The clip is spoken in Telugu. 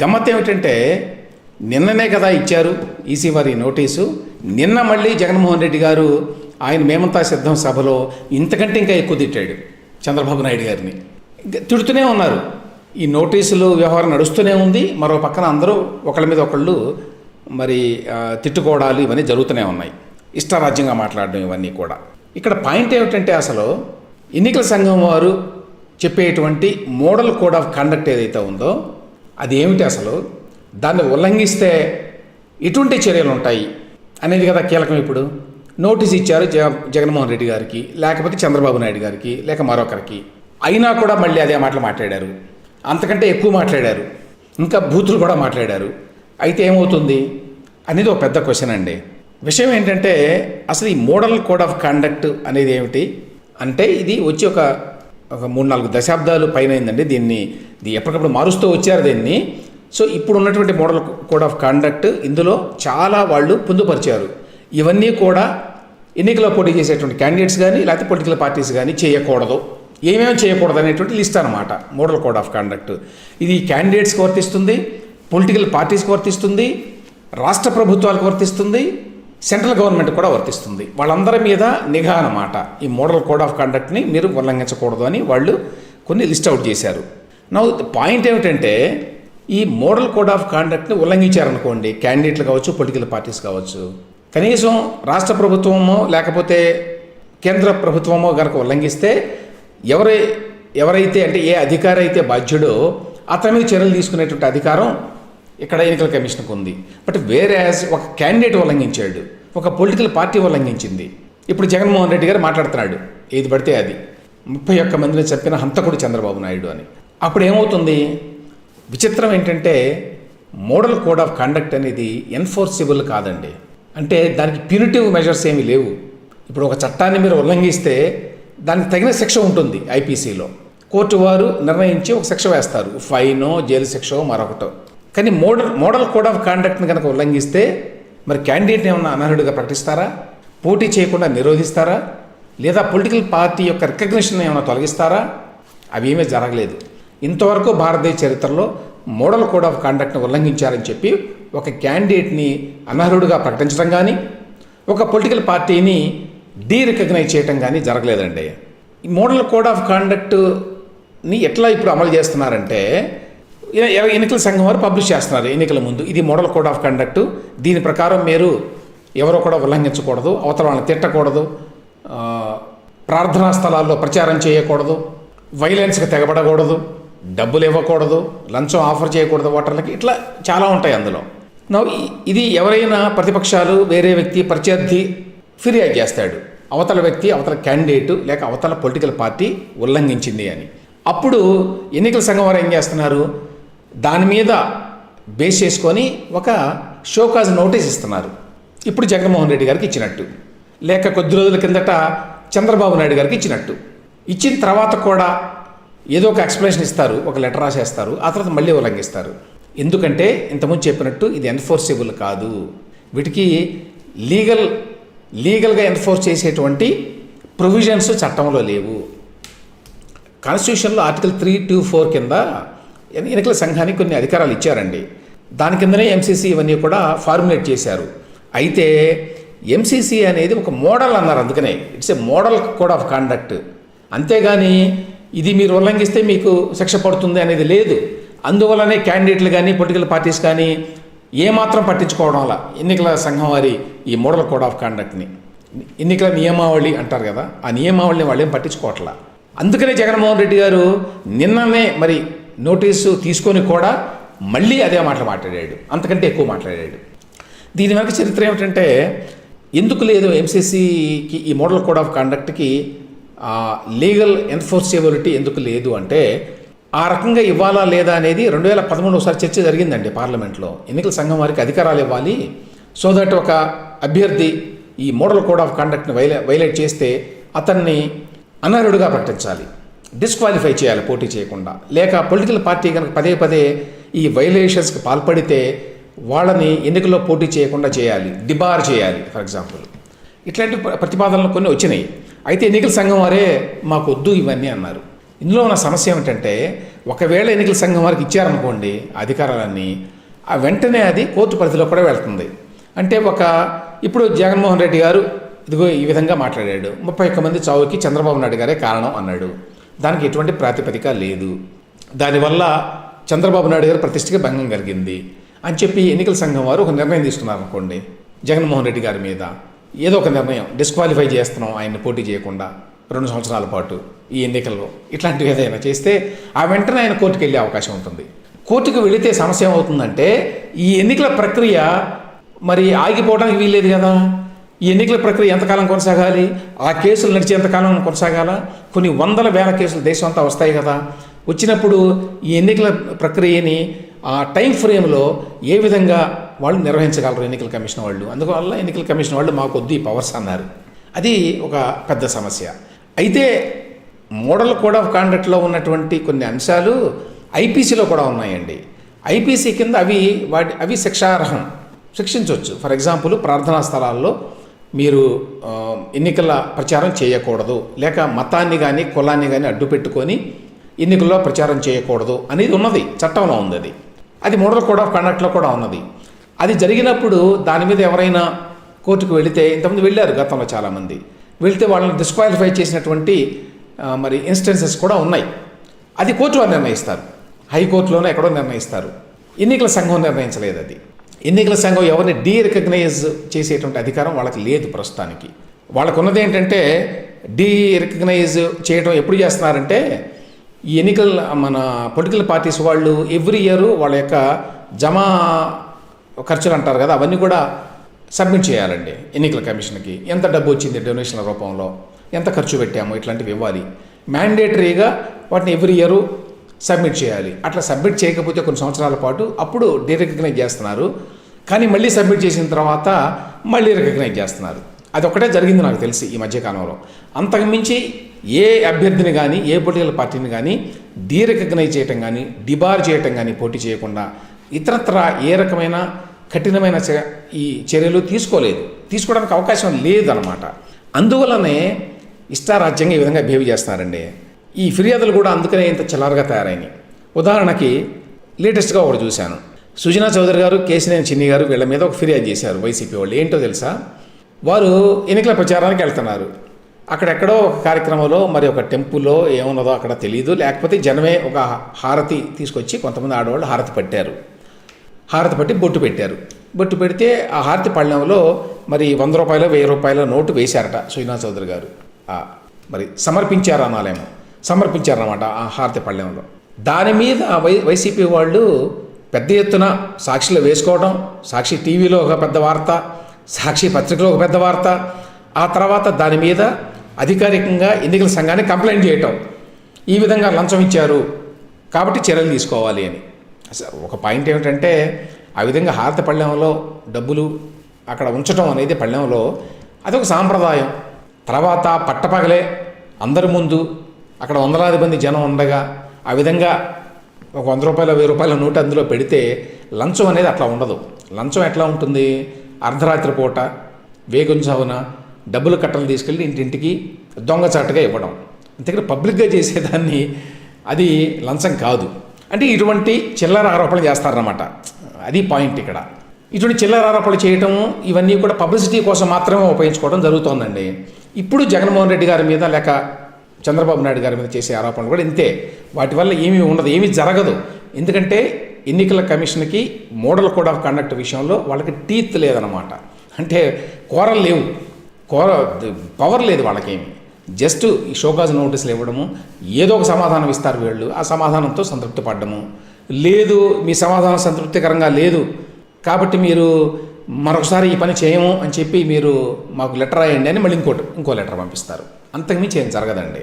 గమ్మత్ ఏమిటంటే నిన్ననే కదా ఇచ్చారు ఈసీ వారి నోటీసు. నిన్న మళ్ళీ జగన్మోహన్ రెడ్డి గారు ఆయన మేమంతా సిద్ధం సభలో ఇంతకంటే ఇంకా ఎక్కువ తిట్టాడు చంద్రబాబు నాయుడు గారిని. తిడుతూనే ఉన్నారు. ఈ నోటీసులు వ్యవహారం నడుస్తూనే ఉంది. మరో పక్కన అందరూ ఒకళ్ళ మీద ఒకళ్ళు మరి తిట్టుకోవడాలు ఇవన్నీ జరుగుతూనే ఉన్నాయి. ఇష్టారాజ్యంగా మాట్లాడడం ఇవన్నీ కూడా. ఇక్కడ పాయింట్ ఏమిటంటే అసలు ఎన్నికల సంఘం వారు చెప్పేటువంటి మోడల్ కోడ్ ఆఫ్ కండక్ట్ ఏదైతే ఉందో అది ఏమిటి అసలు? దాన్ని ఉల్లంఘిస్తే ఎటువంటి చర్యలు ఉంటాయి? అనేది కదా కీలకం ఇప్పుడు. నోటీస్ ఇచ్చారు జగ జగన్మోహన్ రెడ్డి గారికి లేకపోతే చంద్రబాబు నాయుడు గారికి లేక మరొకరికి. అయినా కూడా మళ్ళీ అదే మాటలు మాట్లాడారు. అంతకంటే ఎక్కువ మాట్లాడారు. ఇంకా బూతులు కూడా మాట్లాడారు. అయితే ఏమవుతుంది? అనేది ఒక పెద్ద క్వశ్చన్ అండి. విషయం ఏంటంటే అసలు ఈ మోడల్ కోడ్ ఆఫ్ కండక్ట్ అనేది ఏమిటి? అంటే ఇది వచ్చి ఒక ఒక మూడు నాలుగు దశాబ్దాలు పైన అయిందండి దీన్ని ఇది ఎప్పటికప్పుడు మారుస్తూ వచ్చారు దీన్ని. సో ఇప్పుడు ఉన్నటువంటి మోడల్ కోడ్ ఆఫ్ కండక్ట్ ఇందులో చాలా వాళ్ళు పొందుపరిచారు. ఇవన్నీ కూడా ఎన్నికల పోటీ చేసేటువంటి క్యాండిడేట్స్ కానీ లేకపోతే పొలిటికల్ పార్టీస్ కానీ చేయకూడదు. ఏమేమి చేయకూడదు అనేటువంటి లిస్ట్ అనమాట మోడల్ కోడ్ ఆఫ్ కండక్ట్. ఇది క్యాండిడేట్స్కి వర్తిస్తుంది పొలిటికల్ పార్టీస్కి వర్తిస్తుంది రాష్ట్ర ప్రభుత్వాలకు వర్తిస్తుంది సెంట్రల్ గవర్నమెంట్ కూడా వర్తిస్తుంది. వాళ్ళందరి మీద నిఘా అన్నమాట. ఈ మోడల్ కోడ్ ఆఫ్ కండక్ట్ని మీరు ఉల్లంఘించకూడదు అని వాళ్ళు కొన్ని లిస్ట్ అవుట్ చేశారు. నా పాయింట్ ఏమిటంటే ఈ మోడల్ కోడ్ ఆఫ్ కాండక్ట్ని ఉల్లంఘించారనుకోండి క్యాండిడేట్లు కావచ్చు పొలిటికల్ పార్టీస్ కావచ్చు కనీసం రాష్ట్ర ప్రభుత్వమో లేకపోతే కేంద్ర ప్రభుత్వమో కనుక ఉల్లంఘిస్తే ఎవరై ఎవరైతే అంటే ఏ అధికారి అయితే బాధ్యుడో అతని మీద చర్యలు తీసుకునేటువంటి అధికారం ఇక్కడ ఎన్నికల కమిషన్కి ఉంది బట్ వేరే ఒక క్యాండిడేట్ ఉల్లంఘించాడు. ఒక పొలిటికల్ పార్టీ ఉల్లంఘించింది. ఇప్పుడు జగన్మోహన్ రెడ్డి గారు మాట్లాడుతున్నాడు. ఏది పడితే అది. ముప్పై ఒక్క మందిని చెప్పిన హంతకుడు చంద్రబాబు నాయుడు అని. అప్పుడు ఏమవుతుంది? విచిత్రం ఏంటంటే మోడల్ కోడ్ ఆఫ్ కండక్ట్ అనేది ఎన్ఫోర్సిబుల్ కాదండి. అంటే దానికి ప్యూనిటివ్ మెజర్స్ ఏమీ లేవు. ఇప్పుడు ఒక చట్టాన్ని మీరు ఉల్లంఘిస్తే దానికి తగిన శిక్ష ఉంటుంది ఐపీసీలో. కోర్టు వారు నిర్ణయించి ఒక శిక్ష వేస్తారు. ఫైనో జైలు శిక్షో మరొకటో. కానీ మోడల్ మోడల్ కోడ్ ఆఫ్ కాండక్ట్ని కనుక ఉల్లంఘిస్తే మరి క్యాండిడేట్ని ఏమన్నా అనర్హుడిగా ప్రకటిస్తారా? పోటీ చేయకుండా నిరోధిస్తారా? లేదా పొలిటికల్ పార్టీ యొక్క రికగ్నిషన్ ఏమైనా తొలగిస్తారా? అవి ఏమీ జరగలేదు. ఇంతవరకు భారతదేశ చరిత్రలో మోడల్ కోడ్ ఆఫ్ కాండక్ట్ని ఉల్లంఘించారని చెప్పి ఒక క్యాండిడేట్ని అనర్హుడిగా ప్రకటించడం కానీ ఒక పొలిటికల్ పార్టీని డీ రికగ్నైజ్ చేయటం కానీ జరగలేదండి. ఈ మోడల్ కోడ్ ఆఫ్ కాండక్ట్ని ఎట్లా ఇప్పుడు అమలు చేస్తున్నారంటే ఎన్నికల సంఘం వారు పబ్లిష్ చేస్తున్నారు ఎన్నికల ముందు. ఇది మోడల్ కోడ్ ఆఫ్ కండక్ట్. దీని ప్రకారం మీరు ఎవరో కూడా ఉల్లంఘించకూడదు అవతల వాళ్ళని తిట్టకూడదు ప్రార్థనా స్థలాల్లో ప్రచారం చేయకూడదు వైలెన్స్కి తెగబడకూడదు డబ్బులు ఇవ్వకూడదు లంచం ఆఫర్ చేయకూడదు ఓటర్లకి ఇట్లా చాలా ఉంటాయి అందులో. నా ఇది ఎవరైనా ప్రతిపక్షాలు వేరే వ్యక్తి ప్రత్యర్థి ఫిర్యాదు చేస్తాడు. అవతల వ్యక్తి అవతల క్యాండిడేటు లేక అవతల పొలిటికల్ పార్టీ ఉల్లంఘించింది అని. అప్పుడు ఎన్నికల సంఘం వారు ఏం చేస్తున్నారు? దాని మీద బేస్ చేసుకొని ఒక షోకాజ్ నోటీస్ ఇస్తున్నారు. ఇప్పుడు జగన్మోహన్ రెడ్డి గారికి ఇచ్చినట్టు. లేక కొద్ది రోజుల కిందట చంద్రబాబు నాయుడు గారికి ఇచ్చినట్టు. ఇచ్చిన తర్వాత కూడా ఏదో ఒక ఎక్స్ప్లెనేషన్ ఇస్తారు ఒక లెటర్ రాసేస్తారు ఆ తర్వాత మళ్ళీ ఉల్లంఘిస్తారు. ఎందుకంటే ఇంతకుముందు చెప్పినట్టు ఇది ఎన్ఫోర్సిబుల్ కాదు. వీటికి లీగల్ లీగల్గా ఎన్ఫోర్స్ చేసేటువంటి ప్రొవిజన్స్ చట్టంలో లేవు. కాన్స్టిట్యూషన్లో ఆర్టికల్ త్రీ టూ ఫోర్ కింద ఎన్నికల సంఘానికి కొన్ని అధికారాలు ఇచ్చారండి. దాని కిందనే ఎంసీసీ ఇవన్నీ కూడా ఫార్ములేట్ చేశారు. అయితే ఎంసీసీ అనేది ఒక మోడల్ అన్నారు అందుకనే. It's a model code of conduct. అంతేగాని ఇది మీరు ఉల్లంఘిస్తే మీకు శిక్ష పడుతుంది అనేది లేదు. అందువల్లనే క్యాండిడేట్లు కానీ పొలిటికల్ పార్టీస్ కానీ ఏమాత్రం పట్టించుకోవడం వల్ల ఎన్నికల సంఘం వారి ఈ మోడల్ కోడ్ ఆఫ్ కాండక్ట్ని. ఎన్నికల నియమావళి అంటారు కదా ఆ నియమావళిని వాళ్ళు ఏం పట్టించుకోవట్లా. అందుకనే జగన్మోహన్ రెడ్డి గారు నిన్ననే మరి నోటీసు తీసుకొని కూడా మళ్ళీ అదే మాటలు మాట్లాడాడు. అంతకంటే ఎక్కువ మాట్లాడాడు. దీని వెనక చరిత్ర ఏమిటంటే ఎందుకు లేదు ఎంసీసీకి ఈ మోడల్ కోడ్ ఆఫ్ కండక్ట్కి లీగల్ ఎన్ఫోర్సిబిలిటీ ఎందుకు లేదు అంటే ఆ రకంగా ఇవ్వాలా లేదా అనేది రెండు వేల పదమూడవసారి చర్చ జరిగిందండి పార్లమెంట్లో. ఎన్నికల సంఘం వారికి అధికారాలు ఇవ్వాలి. సో దట్ ఒక అభ్యర్థి ఈ మోడల్ కోడ్ ఆఫ్ కండక్ట్ని వైలే వైలేట్ చేస్తే అతన్ని అనర్హుడిగా ప్రకటించాలి. డిస్క్వాలిఫై చేయాలి పోటీ చేయకుండా. లేక పొలిటికల్ పార్టీ కనుక పదే పదే ఈ వైలేషన్స్కి పాల్పడితే వాళ్ళని ఎన్నికల్లో పోటీ చేయకుండా చేయాలి డిబార్ చేయాలి ఫర్ ఎగ్జాంపుల్ ఇట్లాంటి ప్రతిపాదనలు కొన్ని వచ్చినాయి. అయితే ఎన్నికల సంఘం వారే మాకు వద్దు ఇవన్నీ అన్నారు. ఇందులో ఉన్న సమస్య ఏమిటంటే ఒకవేళ ఎన్నికల సంఘం వారికి ఇచ్చారనుకోండి అధికారాలన్నీ ఆ వెంటనే అది కోర్టు పరిధిలో కూడా వెళ్తుంది. అంటే ఒక ఇప్పుడు జగన్మోహన్ రెడ్డి గారు ఇదిగో ఈ విధంగా మాట్లాడాడు. ముప్పై ఒక్క మంది చావుకి చంద్రబాబు నాయుడు గారే కారణం అన్నాడు. దానికి ఎటువంటి ప్రాతిపదిక లేదు. దానివల్ల చంద్రబాబు నాయుడు గారి ప్రతిష్టకి భంగం కలిగింది. అని చెప్పి ఎన్నికల సంఘం వారు ఒక నిర్ణయం తీసుకున్నారు అనుకోండి జగన్మోహన్ రెడ్డి గారి మీద. ఏదో ఒక నిర్ణయం డిస్క్వాలిఫై చేస్తున్నాం ఆయన్ని పోటీ చేయకుండా రెండు సంవత్సరాల పాటు ఈ ఎన్నికల్లో. ఇట్లాంటివి ఏదైనా చేస్తే ఆ వెంటనే ఆయన కోర్టుకు వెళ్ళే అవకాశం ఉంటుంది. కోర్టుకు వెళితే సమస్య ఏమవుతుందంటే ఈ ఎన్నికల ప్రక్రియ మరి ఆగిపోవడానికి వీల్లేదు కదా. ఈ ఎన్నికల ప్రక్రియ ఎంతకాలం కొనసాగాలి? ఆ కేసులు నడిచేంతకాలం కొనసాగాల? కొన్ని వందల వేల కేసులు దేశం అంతా వస్తాయి కదా. వచ్చినప్పుడు ఈ ఎన్నికల ప్రక్రియని ఆ టైం ఫ్రేమ్లో ఏ విధంగా వాళ్ళు నిర్వహించగలరు ఎన్నికల కమిషన్ వాళ్ళు? అందువల్ల ఎన్నికల కమిషన్ వాళ్ళు మాకు వద్దు ఈ పవర్స్ అన్నారు. అది ఒక పెద్ద సమస్య. అయితే మోడల్ కోడ్ ఆఫ్ కాండక్ట్లో ఉన్నటువంటి కొన్ని అంశాలు ఐపీసీలో కూడా ఉన్నాయండి. ఐపీసీ కింద అవి వాటి అవి శిక్షార్హం. శిక్షించవచ్చు ఫర్ ఎగ్జాంపుల్ ప్రార్థనా స్థలాల్లో మీరు ఎన్నికల ప్రచారం చేయకూడదు. లేక మతాన్ని కానీ కులాన్ని కానీ అడ్డు పెట్టుకొని ఎన్నికల్లో ప్రచారం చేయకూడదు అనేది ఉన్నది. చట్టంలో ఉంది అది. అది మోడల్ కోడ్ ఆఫ్ కండక్ట్లో కూడా ఉన్నది. అది జరిగినప్పుడు దాని మీద ఎవరైనా కోర్టుకు వెళితే ఇంతకుముందు వెళ్ళారు గతంలో చాలామంది. వెళితే వాళ్ళని డిస్క్వాలిఫై చేసినటువంటి మరి ఇన్స్టెన్సెస్ కూడా ఉన్నాయి. అది కోర్టు వారు నిర్ణయిస్తారు. హైకోర్టులోనే ఎక్కడో నిర్ణయిస్తారు. ఎన్నికల సంఘం నిర్ణయించలేదు అది. ఎన్నికల సంఘం ఎవరిని డీ రికగ్నైజ్ చేసేటువంటి అధికారం వాళ్ళకి లేదు ప్రస్తుతానికి. వాళ్ళకు ఉన్నది ఏంటంటే డీ రికగ్నైజ్ చేయడం ఎప్పుడు చేస్తున్నారంటే ఈ ఎన్నికల మన పొలిటికల్ పార్టీస్ వాళ్ళు ఎవ్రీ ఇయర్ వాళ్ళ యొక్క జమా ఖర్చులు అంటారు కదా అవన్నీ కూడా సబ్మిట్ చేయాలండి ఎన్నికల కమిషన్కి. ఎంత డబ్బు వచ్చింది డొనేషన్ల రూపంలో? ఎంత ఖర్చు పెట్టాము? ఇట్లాంటివి ఇవ్వాలి. మ్యాండేటరీగా వాటిని ఎవ్రీ ఇయర్ సబ్మిట్ చేయాలి. అట్లా సబ్మిట్ చేయకపోతే కొన్ని సంవత్సరాల పాటు అప్పుడు డీరెకగ్నైజ్ చేస్తున్నారు. కానీ మళ్ళీ సబ్మిట్ చేసిన తర్వాత మళ్ళీ రికగ్నైజ్ చేస్తున్నారు. అది ఒకటే జరిగింది నాకు తెలిసి ఈ మధ్యకాలంలో అంతకుమించి ఏ అభ్యర్థిని కానీ ఏ పొలిటికల్ పార్టీని కానీ డీరికగ్నైజ్ చేయటం కానీ డిబార్ చేయటం కానీ పోటీ చేయకుండా ఇతరత్ర ఏ రకమైన కఠినమైన చ- ఈ చర్యలు తీసుకోలేదు. తీసుకోవడానికి అవకాశం లేదనమాట అందువల్లనే ఇష్టారాజ్యంగా ఈ విధంగా బిహేవ్ చేస్తున్నారండి. ఈ ఫిర్యాదులు కూడా అందుకనే ఇంత చిల్లరగా తయారైనాయి. ఉదాహరణకి లేటెస్ట్గా ఒకటి చూశాను. సుజనా చౌదరి గారు కేసినేని చిన్ని గారు వీళ్ళ మీద ఒక ఫిర్యాదు చేశారు వైసీపీ వాళ్ళు. ఏంటో తెలుసా? వారు ఎన్నికల ప్రచారానికి వెళ్తున్నారు. అక్కడెక్కడో ఒక కార్యక్రమంలో మరి ఒక టెంపుల్లో ఏమున్నదో అక్కడ తెలియదు లేకపోతే జనమే ఒక హారతి తీసుకొచ్చి కొంతమంది ఆడవాళ్ళు హారతి పట్టారు. హారతి పట్టి బొట్టు పెట్టారు. బొట్టు పెడితే ఆ హారతి పళ్ళెంలో మరి వంద రూపాయలు వెయ్యి రూపాయల నోటు వేశారట సుజనా చౌదరి గారు. మరి సమర్పించారు అనాలేమో. సమర్పించారన్నమాట ఆ హారతి పళ్ళెంలో. దాని మీద వై వైసీపీ వాళ్ళు పెద్ద ఎత్తున సాక్షిలో వేసుకోవడం సాక్షి టీవీలో ఒక పెద్ద వార్త సాక్షి పత్రికలో ఒక పెద్ద వార్త ఆ తర్వాత దాని మీద అధికారికంగా ఎన్నికల సంఘాన్ని కంప్లైంట్ చేయటం. ఈ విధంగా లంచం ఇచ్చారు. కాబట్టి చర్యలు తీసుకోవాలి అని. ఒక పాయింట్ ఏమిటంటే ఆ విధంగా హారత పళ్ళెంలో డబ్బులు అక్కడ ఉంచడం అనేది పళ్ళెంలో అదొక సాంప్రదాయం. తర్వాత పట్టపగలే అందరి ముందు అక్కడ వందలాది మంది జనం ఉండగా ఆ విధంగా ఒక వంద రూపాయల వెయ్యి రూపాయల నోటు అందులో పెడితే లంచం అనేది అట్లా ఉండదు. లంచం ఎట్లా ఉంటుంది? అర్ధరాత్రి పూట వేగుంజావున డబ్బులు కట్టలు తీసుకెళ్ళి ఇంటింటికి దొంగచాటుగా ఇవ్వడం. అంతేకాదు పబ్లిక్గా చేసేదాన్ని అది లంచం కాదు. అంటే ఇటువంటి చిల్లర ఆరోపణలు చేస్తారన్నమాట. అది పాయింట్ ఇక్కడ. ఇటువంటి చిల్లర ఆరోపణలు చేయటం ఇవన్నీ కూడా పబ్లిసిటీ కోసం మాత్రమే ఉపయోగించుకోవడం జరుగుతోందండి. ఇప్పుడు జగన్మోహన్ రెడ్డి గారి మీద లేక చంద్రబాబు నాయుడు గారి మీద చేసే ఆరోపణలు కూడా ఇంతే. వాటి వల్ల ఏమీ ఉండదు ఏమీ జరగదు. ఎందుకంటే ఎన్నికల కమిషన్కి మోడల్ కోడ్ ఆఫ్ కండక్ట్ విషయంలో వాళ్ళకి టీత్ లేదనమాట అంటే కోరలు లేవు. కోర పవర్ లేదు వాళ్ళకేమి. జస్ట్ ఈ షోకాజ్ నోటీసులు ఇవ్వడము ఏదో ఒక సమాధానం ఇస్తారు వీళ్ళు ఆ సమాధానంతో సంతృప్తి పడ్డము. లేదు మీ సమాధానం సంతృప్తికరంగా లేదు. కాబట్టి మీరు మరొకసారి ఈ పని చేయము అని చెప్పి మీరు మాకు లెటర్ రాయండి అని మళ్ళీ ఇంకోటి ఇంకో లెటర్ పంపిస్తారు. అంతకుమించి ఏం జరగదండి.